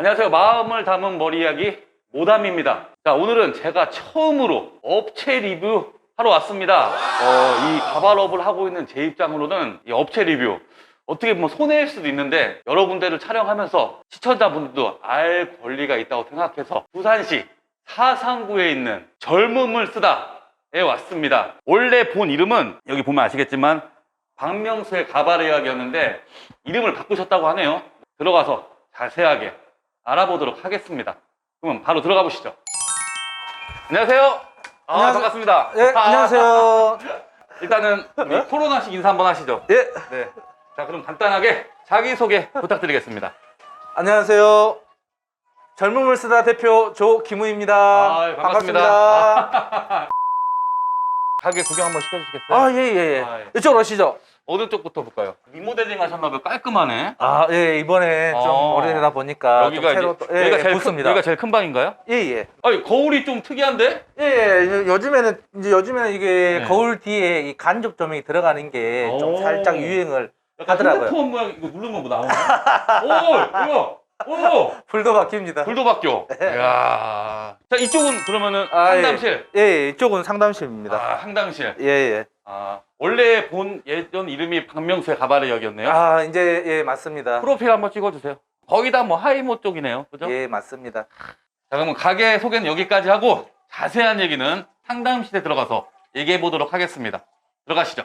안녕하세요. 마음을 담은 머리 이야기 모담입니다. 자, 오늘은 제가 처음으로 업체 리뷰 하러 왔습니다. 어, 이 가발업을 하고 있는 제 입장으로는 이 업체 리뷰 어떻게 보면 손해일 수도 있는데 여러 군데를 촬영하면서 시청자분들도 알 권리가 있다고 생각해서 부산시 사상구에 있는 젊음을 쓰다에 왔습니다. 원래 본 이름은 여기 보면 아시겠지만 박명수의 가발 이야기였는데 이름을 바꾸셨다고 하네요. 들어가서 자세하게 알아보도록 하겠습니다. 그럼 바로 들어가 보시죠. 안녕하세요. 아, 안녕하세요. 반갑습니다. 예, 아, 안녕하세요. 일단은 우리 코로나식 인사 한번 하시죠. 예, 네. 자, 그럼 간단하게 자기소개 부탁드리겠습니다. 안녕하세요. 젊음을 쓰다 대표 조기무입니다. 아, 반갑습니다. 반갑습니다. 가게 구경 한번 시켜주시겠어요? 아, 예, 예, 예. 아, 예. 이쪽으로 오시죠. 어느 쪽부터 볼까요? 리모델링 하셨나봐요. 깔끔하네. 아, 예, 이번에 좀 어. 오래되다 보니까 여기가 좀 새로 이제 또, 예, 여기가 예, 제일 붙습니다. 큰, 여기가 제일 큰 방인가요? 예, 예. 아니, 거울이 좀 특이한데? 예, 예. 요즘에는 이제 요즘에는 이게 네. 거울 뒤에 이 간접 조명이 들어가는 게좀 오. 살짝 유행을 약간 하더라고요. 핸드폰 모양 이거 누르면 뭐 나오나? 오, 이거, 오, 불도 바뀝니다. 불도 바뀌어. 이야. 자, 이쪽은 그러면은 아, 상담실. 예, 예, 이쪽은 상담실입니다. 아, 상담실. 예, 예. 아, 원래 본 예전 이름이 박명수의 가발의 역이었네요. 아, 이제 예, 맞습니다. 프로필 한번 찍어주세요. 거의 다 뭐 하이모 쪽이네요. 그죠? 예, 맞습니다. 자, 그러면 가게 소개는 여기까지 하고 자세한 얘기는 상담실에 들어가서 얘기해 보도록 하겠습니다. 들어가시죠.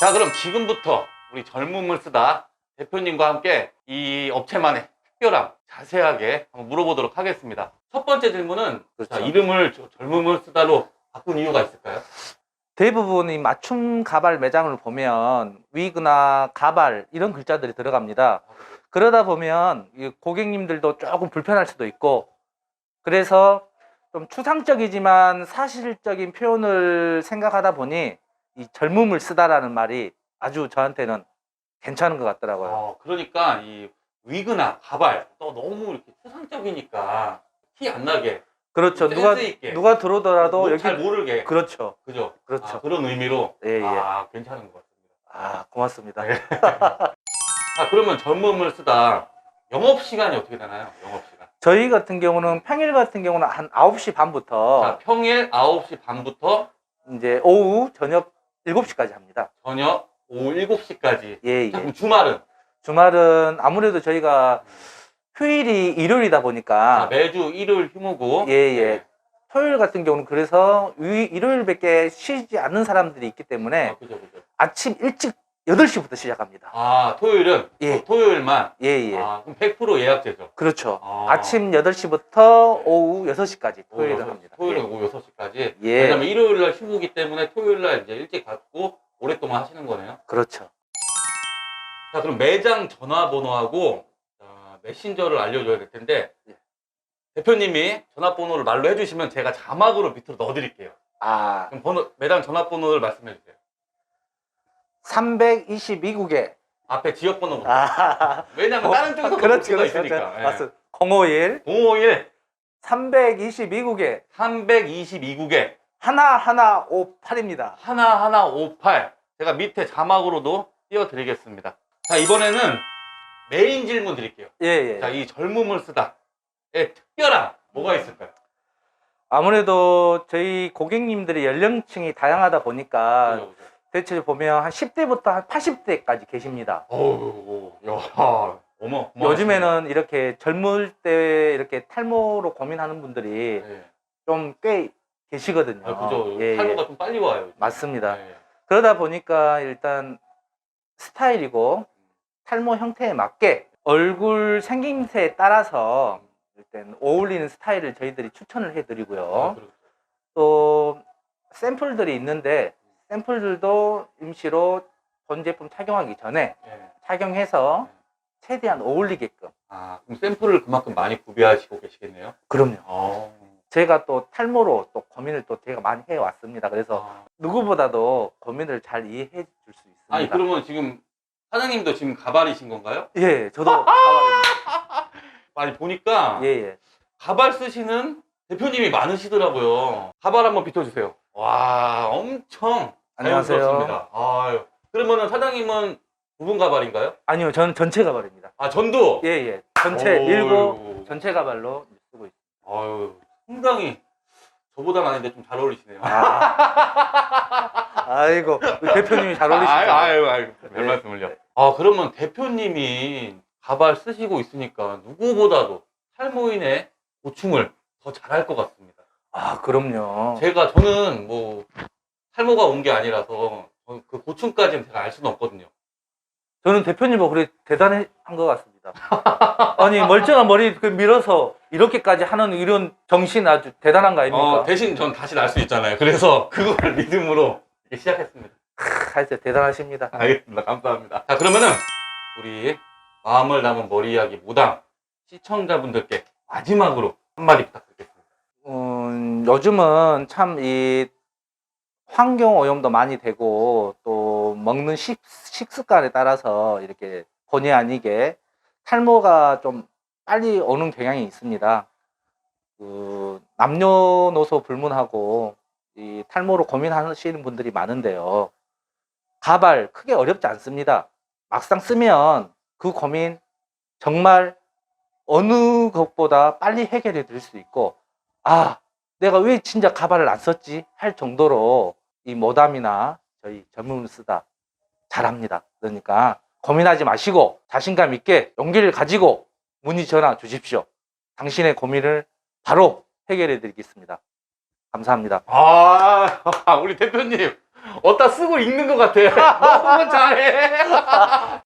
자, 그럼 지금부터 우리 젊음을 쓰다 대표님과 함께 이 업체만의 특별함 자세하게 한번 물어보도록 하겠습니다. 첫 번째 질문은 그렇죠. 자, 이름을 저- 젊음을 쓰다로 바꾼 이유가 있을까요? 대부분 이 맞춤 가발 매장을 보면 위그나 가발 이런 글자들이 들어갑니다. 그러다 보면 이 고객님들도 조금 불편할 수도 있고 그래서 좀 추상적이지만 사실적인 표현을 생각하다 보니 이 젊음을 쓰다라는 말이 아주 저한테는 괜찮은 것 같더라고요. 어, 그러니까 이 위그나 가발 또 너무 이렇게 추상적이니까 티 안 나게 그렇죠. 센스 누가 있게. 누가 들어오더라도 뭐 여기 잘 모르게 그렇죠. 그죠? 그렇죠. 아, 그런 의미로 예, 예. 아 괜찮은 것 같습니다. 아, 고맙습니다. 아 그러면 젊음을 쓰다 영업 시간이 어떻게 되나요? 영업 시간. 저희 같은 경우는 평일 같은 경우는 한 9시 반부터 자 평일 9시 반부터 이제 오후 저녁 7시까지 합니다. 저녁 오후 7시까지. 예, 자, 예. 그럼 주말은 주말은 아무래도 저희가 휴일이 일요일이다 아, 보니까 매주 일요일 휴무고. 예, 예. 토요일 같은 경우는 그래서 위- 일요일밖에 쉬지 않는 사람들이 있기 때문에 아, 그죠 그죠. 아침 일찍 8시부터 시작합니다. 아 토요일은 예. 또 토요일만. 예, 예. 아 그럼 100% 예약제죠. 그렇죠. 아. 아침 8시부터 오후 6시까지 오후 토요일은 여섯- 합니다. 토요일은 오후 6시까지. 예. 왜냐면 일요일 날 휴무기 때문에 토요일 날 이제 일찍 갖고 오랫동안 하시는 거네요. 그렇죠. 자, 그럼 매장 전화번호하고 자, 메신저를 알려줘야 될 텐데 예. 대표님이 전화번호를 말로 해주시면 제가 자막으로 밑으로 넣어드릴게요. 아, 그럼 번호, 매장 전화번호를 말씀해 주세요. 322국에 앞에 지역번호부터. 아, 왜냐면 다른 쪽에서 그렇지, 수가 그렇지. 있으니까. 예. 맞습니다. 051 051 322국에 322국에 하나하나 58입니다. 하나하나 58 제가 밑에 자막으로도 띄워드리겠습니다. 자 이번에는 메인 질문 드릴게요. 예, 예. 자 이 젊음을 쓰다의 특별함 뭐가 있을까요? 아무래도 저희 고객님들의 연령층이 다양하다 보니까 그죠, 그죠. 대체 보면 한 10대부터 한 80대까지 계십니다. 어우, 야, 어머. 요즘에는 이렇게 젊을 때 이렇게 탈모로 고민하는 분들이 네. 좀꽤 계시거든요. 아, 그죠. 예, 탈모가 예. 좀 빨리 와요. 맞습니다. 네. 그러다 보니까 일단 스타일이고 탈모 형태에 맞게 얼굴 생김새에 따라서 일단 어울리는 스타일을 저희들이 추천을 해드리고요. 아. 또 샘플들이 있는데 샘플들도 임시로 본 제품 착용하기 전에 네. 착용해서 최대한 어울리게끔. 아, 그럼 샘플을 그만큼 많이 구비하시고 계시겠네요. 그럼요. 어. 제가 또 탈모로 또 고민을 또 제가 많이 해왔습니다. 그래서 아. 누구보다도 고민을 잘 이해해 줄 수 있습니다. 아니, 그러면 지금 사장님도 지금 가발이신 건가요? 예, 저도 가발입니다. 아니, 보니까 예, 예. 가발 쓰시는 대표님이 많으시더라고요. 가발 한번 비춰주세요. 와, 엄청 안녕하세요. 자연스럽습니다. 아유. 그러면은 사장님은 부분 가발인가요? 아니요, 저는 전체 가발입니다. 아, 전도? 예, 예. 전체 오. 일곱 전체 가발로 쓰고 있습니다. 아유, 상당히 저보다 많은데 좀 잘 어울리시네요. 아. 우리 대표님이 잘 어울리시죠. 아유, 아유, 아유, 별 네. 말씀을요. 아, 그러면 대표님이 가발 쓰시고 있으니까 누구보다도 탈모인의 고충을 더 잘할 것 같습니다. 아 그럼요. 제가 저는 뭐 탈모가 온 게 아니라서 그 고충까지는 제가 알 수는 없거든요. 저는 대표님은 그래 대단한 것 같습니다. 아니 멀쩡한 머리 그 밀어서 이렇게까지 하는 이런 정신 아주 대단한 거 아닙니까? 어, 대신 전 다시 날 수 있잖아요. 그래서 그걸 믿음으로 시작했습니다. 하여튼 대단하십니다. 알겠습니다. 감사합니다. 자, 그러면은 우리 마음을 담은 머리 이야기 무당 시청자분들께 마지막으로 한마디 부탁드리겠습니다. 음, 요즘은 참 이 환경 오염도 많이 되고 또 먹는 식, 식습관에 따라서 이렇게 본의 아니게 탈모가 좀 빨리 오는 경향이 있습니다. 그 남녀노소 불문하고 이 탈모로 고민하시는 분들이 많은데요. 가발 크게 어렵지 않습니다. 막상 쓰면 그 고민 정말 어느 것보다 빨리 해결해 드릴 수 있고 아, 내가 왜 진짜 가발을 안 썼지? 할 정도로 이 모담이나 저희 전문을 쓰다 잘합니다. 그러니까 고민하지 마시고 자신감 있게 용기를 가지고 문의 전화 주십시오. 당신의 고민을 바로 해결해 드리겠습니다. 감사합니다. 아, 우리 대표님. 어디다 쓰고 읽는 것 같아. 너무 잘해.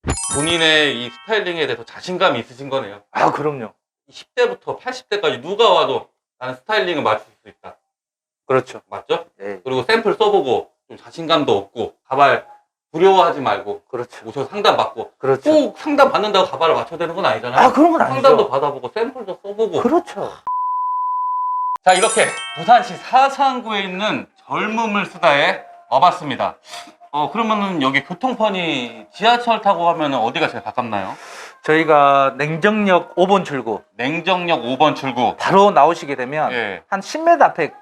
본인의 이 스타일링에 대해서 자신감이 있으신 거네요. 아, 그럼요. 10대부터 80대까지 누가 와도 나는 스타일링을 맞출 수 있다. 그렇죠. 맞죠? 네, 그리고 샘플 써보고 좀 자신감도 얻고 가발 두려워하지 말고 그렇죠. 오셔서 상담 받고 그렇죠. 꼭 상담 받는다고 가발을 맞춰야 되는 건 아니잖아요. 아, 그런 건 아니죠. 상담도 받아보고 샘플도 써보고 그렇죠. 자 이렇게 부산시 사상구에 있는 젊음을 쓰다에 와봤습니다. 어 그러면은 여기 교통편이 지하철 타고 가면 어디가 제일 가깝나요? 저희가 냉정역 5번 출구 냉정역 5번 출구. 바로 나오시게 되면 예. 한 10m 앞에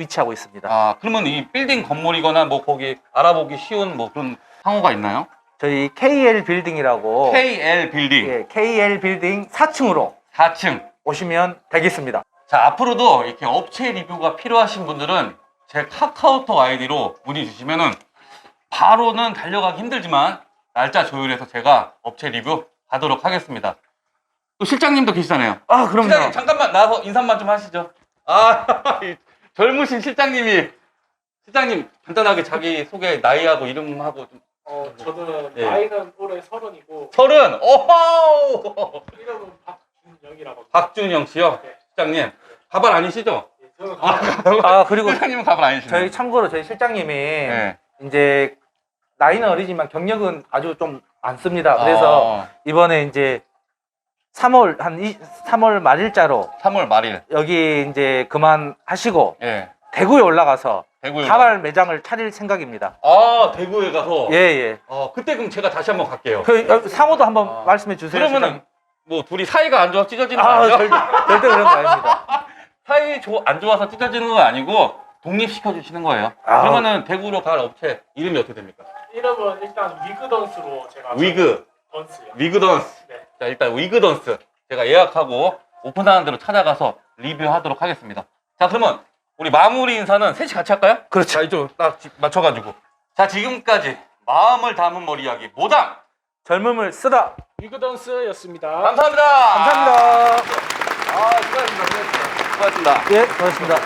위치하고 있습니다. 아 그러면 이 빌딩 건물이거나 뭐 거기 알아보기 쉬운 뭐 그런 상호가 있나요? 저희 KL 빌딩이라고 KL 빌딩 예, KL 빌딩 4층으로 4층. 오시면 되겠습니다. 자, 앞으로도 이렇게 업체 리뷰가 필요하신 분들은 제 카카오톡 아이디로 문의 주시면은 바로는 달려가기 힘들지만 날짜 조율해서 제가 업체 리뷰 하도록 하겠습니다. 또 실장님도 계시잖아요. 아, 실장님 그럼요. 잠깐만 나와서 인사만 좀 하시죠. 아, 이 젊으신 실장님이 실장님 간단하게 자기 소개 나이하고 이름하고 좀 어, 저는 예. 나이는 올해 서른이고 서른. 오호! 이름은 박준영이라고 합니다. 박준영 씨요. 네. 실장님 가발 아니시죠? 예, 저는 아, 그리고 실장님은 가발 아니시죠? 저희 참고로 저희 실장님이 네. 이제 나이는 어리지만 경력은 아주 좀 많습니다. 그래서 어, 이번에 이제 3월 한 이, 3월 말일자로 3월 말일. 여기 이제 그만하시고 예. 대구에 올라가서 대구에. 가발 매장을 차릴 생각입니다. 아, 대구에 가서. 예, 예. 어, 그때 그럼 제가 다시 한번 갈게요. 그 여- 상호도 한번 아. 말씀해 주세요. 그러면은 뭐 둘이 사이가 안 좋아서 찢어지는 거 아, 아니죠? 절대, 절대 그런 거 아닙니다. 사이 조, 안 좋아서 찢어지는 건 아니고 독립시켜 주시는 거예요. 아. 그러면은 대구로 갈 업체 이름이 어떻게 됩니까? 이름은 일단 위그던스로 제가 위그, 던스요. 위그던스. 네. 자, 일단 위그던스. 제가 예약하고 오픈하는 대로 찾아가서 리뷰하도록 하겠습니다. 자, 그러면 우리 마무리 인사는 셋이 같이 할까요? 그렇죠. 자, 이쪽 딱 지- 맞춰가지고. 자, 지금까지 마음을 담은 머리 이야기 모담 젊음을 쓰다. 위그던스였습니다. 감사합니다. 감사합니다. 아, 수고하셨습니다. 수고하셨습니다. 수고하셨습니다. 예, 고맙습니다.